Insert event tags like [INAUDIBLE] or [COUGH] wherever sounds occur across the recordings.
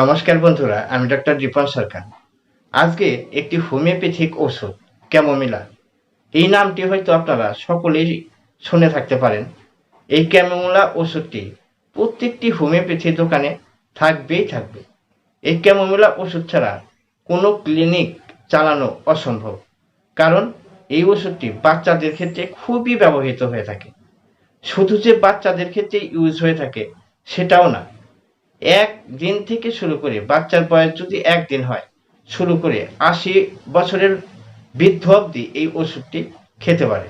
নমস্কার বন্ধুরা, আমি ডক্টর রিপন সরকার। আজকে একটি হোমিওপ্যাথিক ওষুধ ক্যামোমিলা এই নামটি হয়তো আপনারা সকলেই শুনে থাকতে পারেন। এই ক্যামোমিলা ওষুধটি প্রত্যেকটি হোমিওপ্যাথি দোকানে থাকবেই থাকবে। এই ক্যামোমিলা ওষুধ ছাড়া কোনো ক্লিনিক চালানো অসম্ভব, কারণ এই ওষুধটি বাচ্চাদের ক্ষেত্রে খুবই ব্যবহৃত হয়ে থাকে। শুধু যে বাচ্চাদের ক্ষেত্রে ইউজ হয়ে থাকে, সেটাও না। এক দিন থেকে শুরু করে বাচ্চার বয়স যদি একদিন হয়, শুরু করে আশি বছরের বৃদ্ধ অবধি এই ওষুধটি খেতে পারে।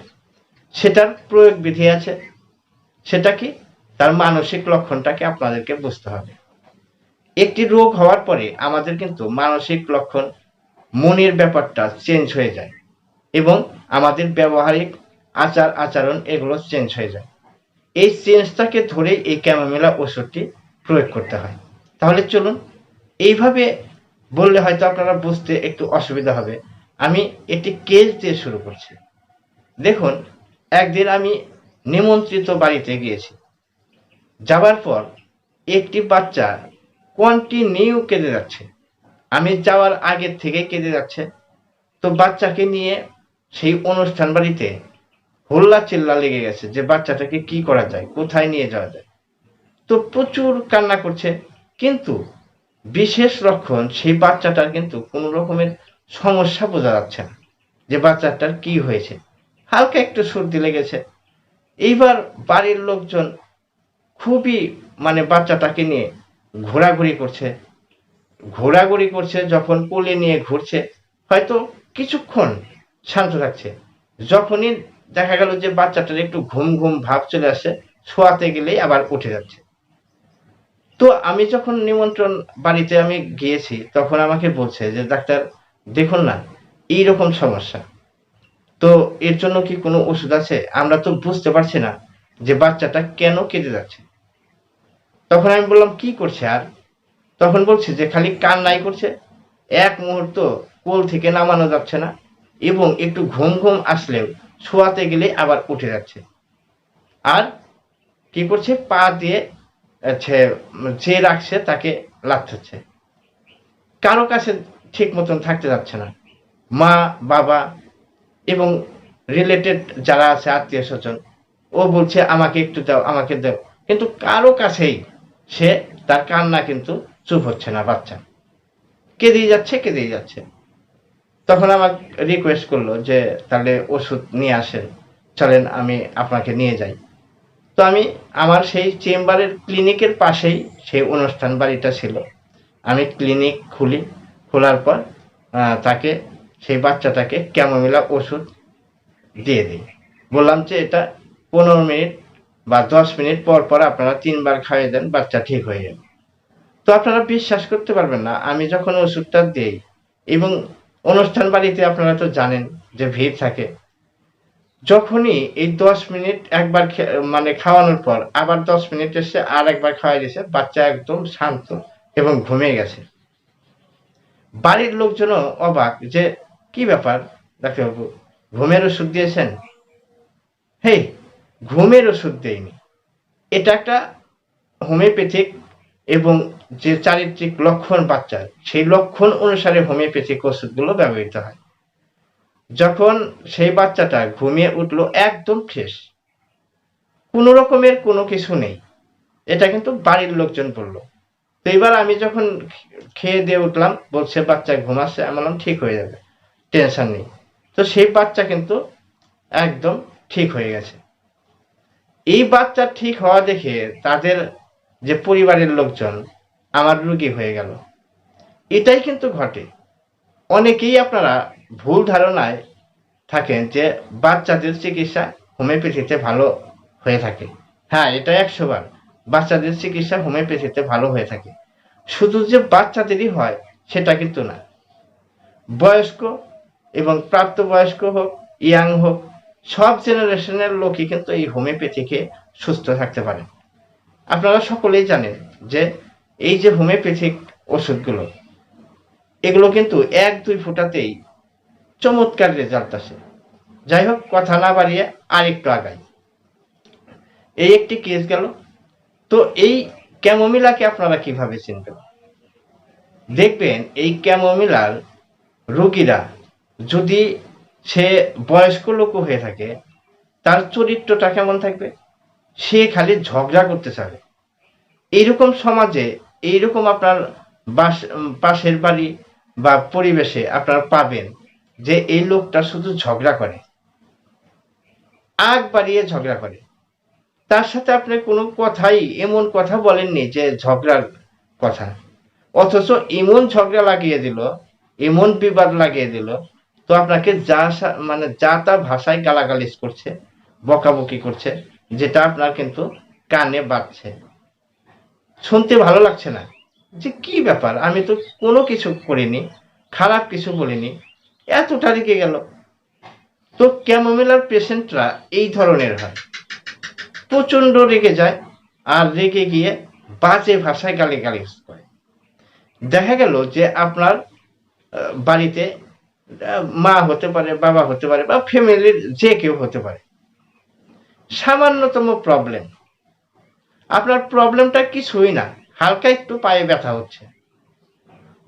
সেটার প্রয়োগ বিধি আছে। সেটা কি? তার মানসিক লক্ষণটাকে আপনাদেরকে বুঝতে হবে। একটি রোগ হওয়ার পরে আমাদের কিন্তু মানসিক লক্ষণ, মনের ব্যাপারটা চেঞ্জ হয়ে যায় এবং আমাদের ব্যবহারিক আচার আচরণ এগুলো চেঞ্জ হয়ে যায়। এই চেঞ্জটাকে ধরে এই ক্যামোমিলা ওষুধটি প্রয়োগ করতে হয়। তাহলে চলুন, এইভাবে বললে হয়তো আপনারা বুঝতে একটু অসুবিধা হবে। আমি একটি কেস দিয়ে শুরু করছি। দেখুন, একদিন আমি নিমন্ত্রিত বাড়িতে গিয়েছি। যাবার পর একটি বাচ্চা কন্টিনিউ কেঁদে যাচ্ছে। আমি যাওয়ার আগের থেকে কেঁদে যাচ্ছে। তো বাচ্চাকে নিয়ে সেই অনুষ্ঠান বাড়িতে হোল্লা চিল্লা লেগে গেছে যে বাচ্চাটাকে কি করা যায়, কোথায় নিয়ে যাওয়া যায়। তো প্রচুর কান্না করছে। কিন্তু বিশেষ লক্ষণ সেই বাচ্চাটার কিন্তু কোনো রকমের সমস্যা বোঝা যাচ্ছে না, যে বাচ্চাটার কি হয়েছে। হালকা একটু সর্দি লেগেছে। এইবার বাড়ির লোকজন খুবই মানে বাচ্চাটাকে নিয়ে ঘোরাঘুরি করছে। ঘোরাঘুরি করছে, যখন কোলে নিয়ে ঘুরছে, হয়তো কিছুক্ষণ শান্ত থাকছে। যখনই দেখা গেল যে বাচ্চাটার একটু ঘুম ঘুম ভাব চলে আসে, শোয়াতে গেলেই আবার উঠে যাচ্ছে। তো আমি যখন নিমন্ত্রণ বাড়িতে আমি গিয়েছি, তখন আমাকে বলছে যে, ডাক্তার, দেখুন না এই রকম সমস্যা। তো এর জন্য কি কোনো ওষুধ আছে? আমরা তো বুঝতে পারছি না যে বাচ্চাটা কেন কেঁদে যাচ্ছে। তখন আমি বললাম, কি করছে আর? তখন বলছে যে, খালি কান্নাই করছে। এক মুহূর্ত কোল থেকে নামানো যাচ্ছে না এবং একটু ঘুম ঘুম আসলেও শোয়াতে গেলে আবার উঠে যাচ্ছে। আর কি করছে? পা দিয়ে যে রাখছে তাকে লাথাচ্ছে কারও কাছে ঠিক মতন থাকতে যাচ্ছে না। মা, বাবা এবং রিলেটেড যারা আছে, আত্মীয় স্বজন, ও বলছে, আমাকে একটু দাও, আমাকে দাও। কিন্তু কারও কাছেই সে তার কান্না কিন্তু চুপ হচ্ছে না, বাচ্চা। কেঁদেই যাচ্ছে কেঁদেই যাচ্ছে? তখন আমার রিকোয়েস্ট করল যে, তাহলে ওষুধ নিয়ে আসেন। চলেন, আমি আপনাকে নিয়ে যাই। তো আমি আমার সেই চেম্বারের ক্লিনিকের পাশেই সেই অনুষ্ঠান বাড়িটা ছিল। আমি ক্লিনিক খুলি, খোলার পর তাকে, সেই বাচ্চাটাকে ক্যামোমিলা ওষুধ দিয়ে দিই। বললাম যে এটা পনেরো মিনিট বা দশ মিনিট পর পর আপনারা তিনবার খাইয়ে দেন, বাচ্চা ঠিক হয়ে যাবে। তো আপনারা বিশ্বাস করতে পারবেন না, আমি যখন ওষুধটা দিই, এবং অনুষ্ঠান বাড়িতে আপনারা তো জানেন যে ভিড় থাকে যখনই এই দশ মিনিট একবার মানে খাওয়ানোর পর আবার দশ মিনিট এসে আর একবার খাওয়াই দিয়েছে, বাচ্চা একদম শান্ত এবং ঘুমিয়ে গেছে। বাড়ির লোকজনও অবাক যে, কি ব্যাপার ডাক্তারবাবু, ঘুমের ওষুধ দিয়েছেন? হেই, ঘুমের ওষুধ দেয়নি এটা একটা হোমিওপ্যাথিক এবং যে চারিত্রিক লক্ষণ বাচ্চার, সেই লক্ষণ অনুসারে হোমিওপ্যাথিক ওষুধগুলো ব্যবহৃত হয়। যখন সেই বাচ্চাটা ঘুমিয়ে উঠল একদম ফ্রেশ কোনো রকমের কোনো কিছু নেই। এটা কিন্তু বাড়ির লোকজন বলল। তো এবার আমি যখন খেয়ে দিয়ে উঠলাম, বলছে, বাচ্চা ঘুমাচ্ছে। আমি বললাম, ঠিক হয়ে যাবে টেনশন নেই। তো সেই বাচ্চা কিন্তু একদম ঠিক হয়ে গেছে। এই বাচ্চা ঠিক হওয়া দেখে তাদের যে পরিবারের লোকজন, আমার রুগী হয়ে গেল। এটাই কিন্তু ঘটে। অনেকেই আপনারা ভুল ধারণায় থাকেন যে বাচ্চাদের চিকিৎসা হোমিওপ্যাথিতে ভালো হয়ে থাকে। হ্যাঁ এটা একশো বার। বাচ্চাদের চিকিৎসা হোমিওপ্যাথিতে ভালো হয়ে থাকে। শুধু যে বাচ্চাদেরই হয়, সেটা কিন্তু না। বয়স্ক এবং প্রাপ্তবয়স্ক হোক, ইয়াং হোক, সব জেনারেশনের লোকই কিন্তু এই হোমিওপ্যাথিকে সুস্থ থাকতে পারে। আপনারা সকলেই জানেন যে এই যে হোমিওপ্যাথিক ওষুধগুলো, এগুলো কিন্তু এক দুই ফোঁটাতেই চমৎকার রেজাল্ট আসে। যাই হোক, কথা না বাড়িয়ে আরেকটু আগাই। এই একটি কেস গেল। তো এই ক্যামোমিলাকে আপনারা কীভাবে চিনবেন? দেখবেন, এই ক্যামোমিলার রোগীরা যদি সে বয়স্ক লোকও হয়ে থাকে, তার চরিত্রটা কেমন থাকবে? সে খালি ঝগড়া করতে চাবে। এইরকম সমাজে, এইরকম আপনার বাস পাশের বাড়ি বা পরিবেশে আপনারা পাবেন। যে এই লোকটা শুধু ঝগড়া করে। আগ বাড়িয়ে ঝগড়া করে। তার সাথে আপনি কোনো কথাই, এমন কথা বলেননি যে ঝগড়ার কথা। অথচ এমন ঝগড়া লাগিয়ে দিল, এমন বিবাদ লাগিয়ে দিল, তো আপনাকে যা মানে যা তা ভাষায় গালাগালিজ করছে, বকাবকি করছে, যেটা আপনার কিন্তু কানে বাজছে। শুনতে ভালো লাগছে না। যে কি ব্যাপার? আমি তো কোনো কিছু করিনি, খারাপ কিছু বলিনি। এতটা রেগে গেল। তো ক্যামোমিলার পেশেন্টরা এই ধরনের হয়। প্রচণ্ড রেগে যায় আর রেগে গিয়ে বাজে ভাষায় গালি গালি করে। দেখা গেল যে আপনার বাড়িতে মা হতে পারে, বাবা হতে পারে বা ফ্যামিলির যে কেউ হতে পারে। সামান্যতম প্রবলেম আপনার প্রবলেমটা কিছুই না, হালকা একটু পায়ে ব্যথা হচ্ছে।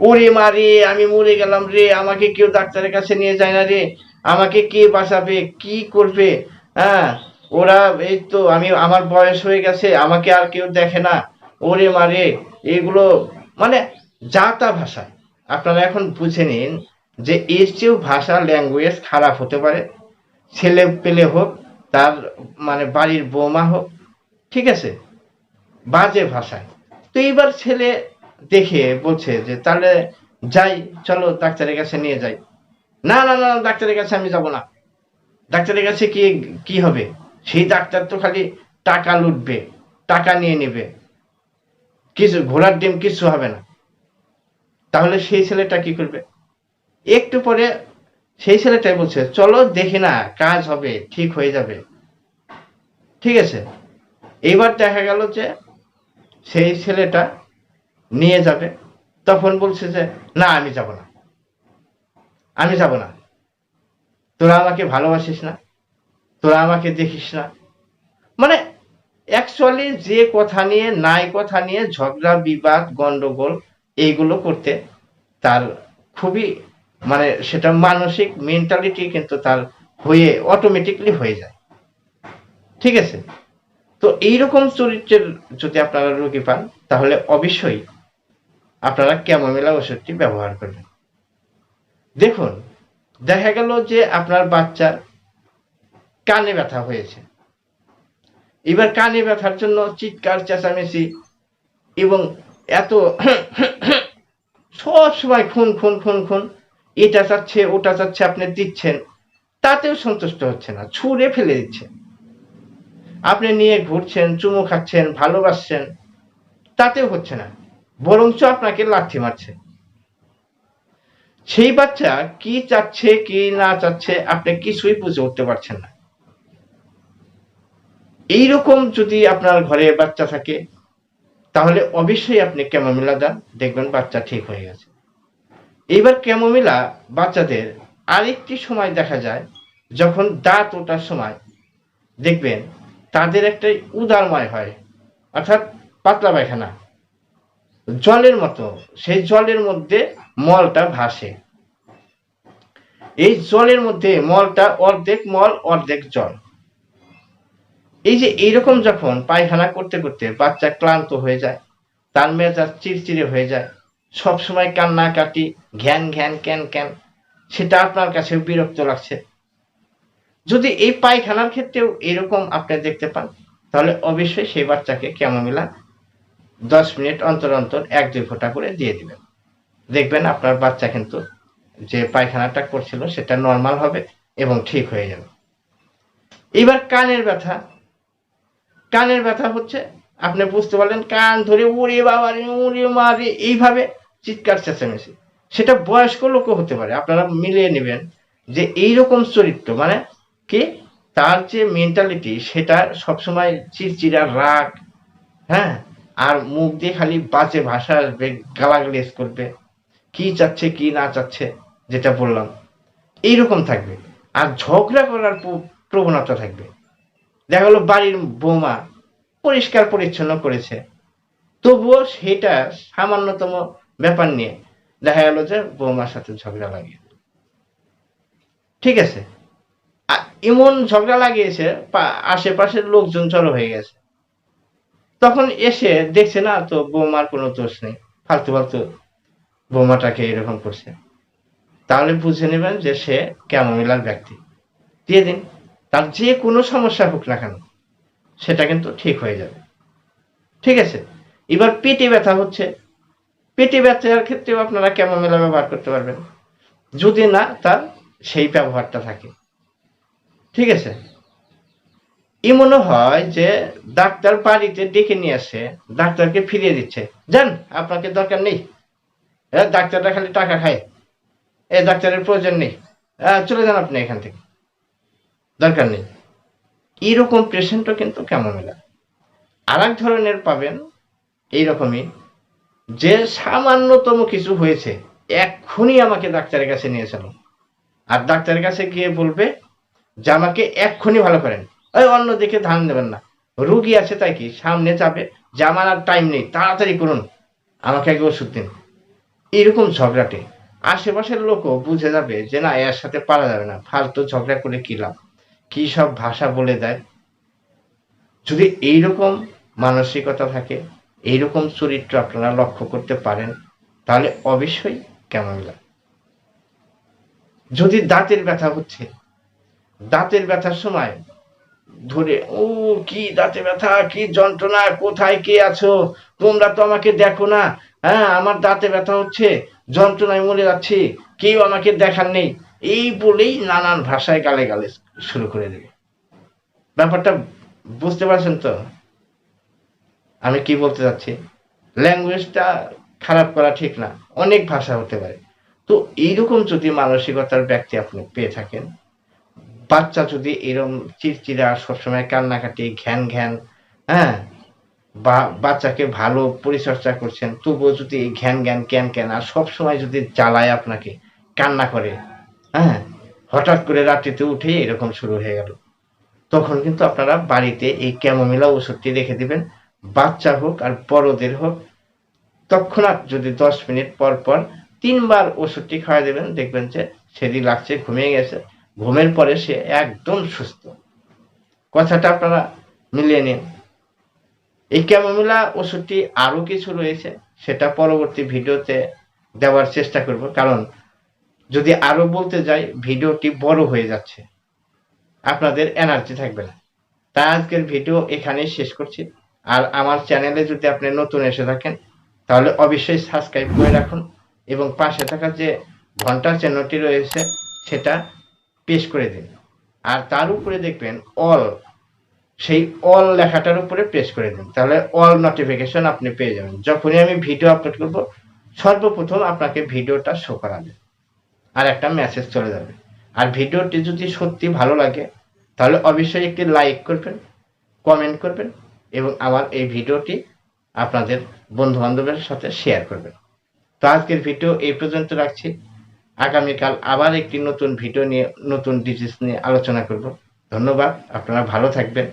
ওরে মা রে, আমি মরে গেলাম রে, আমাকে কেউ ডাক্তারের কাছে নিয়ে যায় না রে। আমাকে কে বাঁচাবে, কি করবে? হ্যাঁ ওরা এই তো আমি, আমার বয়স হয়ে গেছে, আমাকে আর কেউ দেখে না। ওরে মা রে, এগুলো মানে যা তা ভাষা। আপনারা এখন বুঝে নিন যে এর চেয়েও ভাষা ল্যাঙ্গুয়েজ খারাপ হতে পারে। ছেলে পেলে হোক, তার মানে বাড়ির বৌমা হোক, ঠিক আছে? বাজে ভাষায়। তো এইবার ছেলে দেখে বলছে যে, তাহলে যাই, চলো ডাক্তারের কাছে নিয়ে যাই। না না না, ডাক্তারের কাছে আমি যাব না। ডাক্তারের কাছে কি কি হবে? সেই ডাক্তার তো খালি টাকা লুটবে, টাকা নিয়ে নেবে। কিছু ঘোড়ার ডিম কিছু হবে না। তাহলে সেই ছেলেটা কি করবে? একটু পরে সেই ছেলেটাই বলছে, চলো দেখি না, কাজ হবে, ঠিক হয়ে যাবে। ঠিক আছে। এইবার দেখা গেল যে সেই ছেলেটা নিয়ে যাবে। তখন বলছে যে, না, আমি যাব না। আমি যাব না। তোরা আমাকে ভালোবাসিস না। তোরা আমাকে দেখিস না। মানে অ্যাকচুয়ালি যে কথা নিয়ে, নাই কথা নিয়ে ঝগড়া, বিবাদ, গন্ডগোল এইগুলো করতে তার খুবই মানে সেটা মানসিক মেন্টালিটি কিন্তু তার হয়ে অটোমেটিকলি হয়ে যায়। ঠিক আছে? তো এইরকম চরিত্রের যদি আপনারা রোগী পান, তাহলে অবশ্যই আপনারা ক্যামোমিলা ওষুধটি ব্যবহার করবেন। দেখুন, দেখা গেল যে আপনার বাচ্চার কানে ব্যথা হয়েছে। এবার কানে ব্যথার জন্য চিৎকার, চেঁচামেচি এবং এত [COUGHS] সব সময় খুন খুন খুন খুন, এটা চাচ্ছে, ওটা চাচ্ছে আপনি দিচ্ছেন, তাতেও সন্তুষ্ট হচ্ছে না, ছুঁড়ে ফেলে দিচ্ছে আপনি নিয়ে ঘুরছেন, চুমু খাচ্ছেন, ভালোবাসছেন, তাতেও হচ্ছে না। বরঞ্চ আপনাকে লাঠি মারছে। সেই বাচ্চা কি চাচ্ছে, কি না চাচ্ছে, আপনি কিছুই বুঝে উঠতে পারছেন না। এইরকম যদি আপনার ঘরে বাচ্চা থাকে, তাহলে অবশ্যই আপনি ক্যামোমিলা দেন, দেখবেন বাচ্চা ঠিক হয়ে গেছে। এইবার ক্যামোমিলা বাচ্চাদের আরেকটি সময় দেখা যায়, যখন দাঁত ওঠার সময় দেখবেন তাদের একটা উদারময় হয়, অর্থাৎ পাতলা পায়খানা। জলের মতো, সেই জলের মধ্যে মলটা ভাসে। এই জলের মধ্যে মলটা অর্ধেক মল, অর্ধেক জল। এই যে এইরকম যখন পায়খানা করতে করতে বাচ্চা ক্লান্ত হয়ে যায়, তার মেজাজ চিড়চিড়ে হয়ে যায় সব সময় কান্নাকাটি ঘ্যান ঘ্যান ক্যান ক্যান, সেটা আপনার কাছে বিরক্ত লাগছে। যদি এই পায়খানার ক্ষেত্রেও এরকম আপনি দেখতে পান, তাহলে অবশ্যই সেই বাচ্চাকে কেমন ক্যামোমিলা দশ মিনিট অন্তর অন্তর এক দুই ফোঁটা করে দিয়ে দিবেন। দেখবেন আপনার বাচ্চা কিন্তু যে পায়খানাটা করছিল সেটা নর্মাল হবে এবং ঠিক হয়ে যাবে। এবার কানের ব্যথা। কানের ব্যথা হচ্ছে, আপনি বুঝতে পারলেন, কান ধরে উড়ে বাবারে উড়ে মারে, এইভাবে চিৎকার, চেঁচামেচি। সেটা বয়স্ক লোকও হতে পারে, আপনারা মিলিয়ে নেবেন যে এই রকম চরিত্র মানে কি? তার যে মেন্টালিটি সেটা সবসময় চিরচিরা, রাগ হ্যাঁ? আর মুখ দিয়ে খালি বাজে ভাষা আসবে গালাগালিজ করবে। কি চাচ্ছে, কি না চাচ্ছে, যেটা বললাম। এইরকম থাকবে। আর ঝগড়া করার প্রবণতা থাকবে। দেখা গেলো বাড়ির বৌমা পরিষ্কার পরিচ্ছন্ন করেছে। তবুও সেটা সামান্যতম ব্যাপার নিয়ে দেখা গেল যে বৌমার সাথে ঝগড়া লাগিয়ে ঠিক আছে? এমন ঝগড়া লাগিয়েছে আশেপাশের লোকজন জড়ো হয়ে গেছে। তখন এসে দেখছে, না, তো বৌমার কোনো দোষ নেই। ফালতু ফালতু বৌমাটাকে এরকম করছে। তাহলে বুঝে নেবেন যে সে ক্যামোমিলার ব্যক্তি। দিয়ে দিন। তার যে কোনো সমস্যা হোক না কেন, সেটা কিন্তু ঠিক হয়ে যাবে। ঠিক আছে? এবার পেটে ব্যথা হচ্ছে। পেটে ব্যথার ক্ষেত্রেও আপনারা ক্যামোমিলা ব্যবহার করতে পারবেন? যদি না, তার সেই ব্যবহারটা থাকে। ঠিক আছে? এমনও হয় যে ডাক্তার বাড়িতে ডেকে নিয়ে আসে, ডাক্তারকে ফিরিয়ে দিচ্ছে। যান, আপনাকে দরকার নেই। হ্যাঁ ডাক্তাররা খালি টাকা খায়। এ, ডাক্তারের প্রয়োজন নেই। চলে যান আপনি এখান থেকে। দরকার নেই। এইরকম পেশেন্টও কিন্তু কেমন ক্যামোমিলা আর এক ধরনের পাবেন এইরকমই, যে সামান্যতম কিছু হয়েছে, এক্ষুনি আমাকে ডাক্তারের কাছে নিয়ে চলো আর ডাক্তারের কাছে গিয়ে বলবে যে, আমাকে এক্ষুনি ভালো করেন। ওই অন্যদিকে ধান দেবেন না। রুগী আছে তাই কি? সামনে চাপে। আর টাইম নেই। তাড়াতাড়ি করুন। আমাকে আগে ওষুধ দিন। এরকম ঝগড়াটে। আশেপাশের লোকও বুঝে যাবে যে না, এর সাথে পারা যাবে না। ফালতু ঝগড়া করে কি লাভ? কি সব ভাষা বলে দেয়? যদি এইরকম মানসিকতা থাকে, এইরকম চরিত্র আপনারা লক্ষ্য করতে পারেন, তাহলে অবশ্যই কেমন লাগে? যদি দাঁতের ব্যথা হচ্ছে, দাঁতের ব্যথার সময় ধরে, ও, কি দাঁতে ব্যথা, কি যন্ত্রণা, কোথায় কে আছো? তোমরা তো আমাকে দেখো না। হ্যাঁ আমার দাঁতে ব্যথা হচ্ছে, যন্ত্রণায় মরে যাচ্ছি, কেউ আমাকে দেখার নেই। এই বলেই নানান ভাষায় গালে গালে শুরু করে দেবে। ব্যাপারটা বুঝতে পারছেন তো? আমি কি বলতে চাচ্ছি? ল্যাঙ্গুয়েজটা খারাপ করা ঠিক না, অনেক ভাষা হতে পারে। তো এইরকম যদি মানসিকতার ব্যক্তি আপনি পেয়ে থাকেন বাচ্চা যদি এরকম চিড়চিড়া সবসময় কান্নাকাটি, ঘ্যান ঘ্যান হ্যাঁ? বা বাচ্চাকে ভালো পরিচর্যা করছেন, তবুও যদি এই ঘ্যান ঘ্যান, ক্যান ক্যান, আর সবসময় যদি জ্বালায় আপনাকে, কান্না করে হ্যাঁ? হঠাৎ করে রাত্রিতে উঠে এরকম শুরু হয়ে গেল। তখন কিন্তু আপনারা বাড়িতে এই ক্যামোমিলা ওষুধটি রেখে দিবেন। বাচ্চা হোক আর বড়দের হোক, তৎক্ষণাৎ যদি দশ মিনিট পর পর তিনবার ওষুধটি খাওয়াই দেবেন, দেখবেন যে সেদি লাগছে, ঘুমিয়ে গেছে। ঘুমের পরে সে একদম সুস্থ। কথাটা আপনারা মিলিয়ে নিন। এই ক্যামোমিলা ওষুধটি আরও কিছু রয়েছে, সেটা পরবর্তী ভিডিওতে দেওয়ার চেষ্টা করব। কারণ যদি আরও বলতে যাই, ভিডিওটি বড় হয়ে যাচ্ছে। আপনাদের এনার্জি থাকবে না। তাই আজকের ভিডিও এখানেই শেষ করছি। আর আমার চ্যানেলে যদি আপনি নতুন এসে থাকেন, তাহলে অবশ্যই সাবস্ক্রাইব করে রাখুন এবং পাশে থাকা যে ঘণ্টার চিহ্নটি রয়েছে, সেটা পেশ করে দিন। আর তার উপরে দেখবেন অল সেই অল লেখাটার উপরে প্রেস করে দিন। তাহলে অল নোটিফিকেশন আপনি পেয়ে যাবেন। যখনই আমি ভিডিও আপলোড করব, সর্বপ্রথম আপনাকে ভিডিওটা শো করাবে। আর একটা মেসেজ চলে যাবে। আর ভিডিওটি যদি সত্যি ভালো লাগে, তাহলে অবশ্যই একটি লাইক করবেন কমেন্ট করবেন এবং আমার এই ভিডিওটি আপনাদের বন্ধু বান্ধবের সাথে শেয়ার করবেন। তো আজকের ভিডিও এই পর্যন্ত রাখছি। আগামীকাল আবার একটি নতুন ভিডিও নিয়ে, নতুন ডিজিজ নিয়ে আলোচনা করব। ধন্যবাদ, আপনারা ভালো থাকবেন।